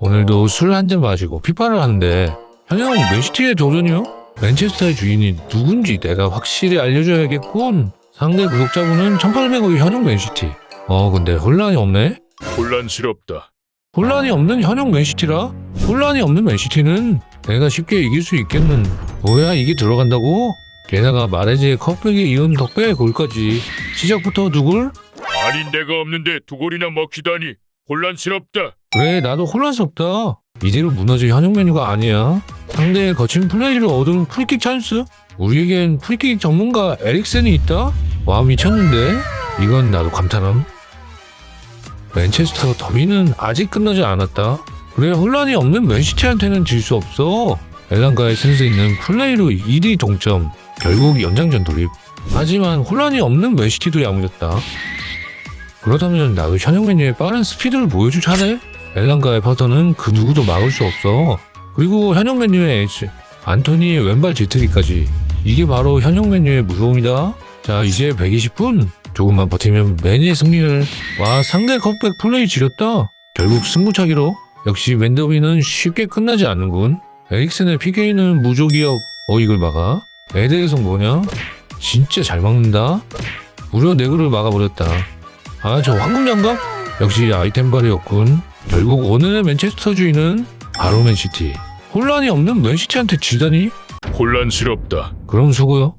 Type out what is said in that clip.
오늘도 술 한 잔 마시고 피파를 하는데 현영 맨시티의 도전이요? 맨체스터의 주인이 누군지 내가 확실히 알려줘야겠군. 상대 구독자분은 1800억의 현영 맨시티. 어 근데 혼란이 없네? 혼란스럽다. 혼란이 없는 현영 맨시티라? 혼란이 없는 맨시티는 내가 쉽게 이길 수 있겠는 뭐야 이게 들어간다고? 게다가 마레즈의 컵백에 이은 덕배의 골까지 시작부터 누굴? 아니 내가 없는데 두 골이나 먹히다니 혼란스럽다. 왜 나도 혼란스럽다 이대로 무너질 현영 메뉴가 아니야 상대의 거친 플레이를 얻은 프리킥 찬스? 우리에겐 프리킥 전문가 에릭센이 있다? 와 미쳤는데? 이건 나도 감탄함 맨체스터 더비는 아직 끝나지 않았다 그래 혼란이 없는 맨시티한테는 질 수 없어 엘란가의 센스 있는 플레이로 2위 동점 결국 연장전 돌입 하지만 혼란이 없는 맨시티도 야무졌다 그렇다면 나도 현역 메뉴의 빠른 스피드를 보여줄 차례? 엘란가의 퍼터는 그 누구도 막을 수 없어. 그리고 현역 메뉴의 에이스, 안토니의 왼발 지트기까지. 이게 바로 현역 메뉴의 무서움이다. 자, 이제 120분. 조금만 버티면 맨의 승리를. 와, 상대 컵백 플레이 지렸다. 결국 승부차기로. 역시 웬더비는 쉽게 끝나지 않는군. 에릭슨의 PK는 무조기업 어익을 막아. 에드에서 뭐냐? 진짜 잘 막는다. 무려 네그를 막아버렸다. 아, 저 황금 장갑? 역시 아이템 발이었군. 결국 오늘의 맨체스터 주인은 바로 맨시티. 혼란이 없는 맨시티한테 지다니? 혼란스럽다. 그럼 수고요.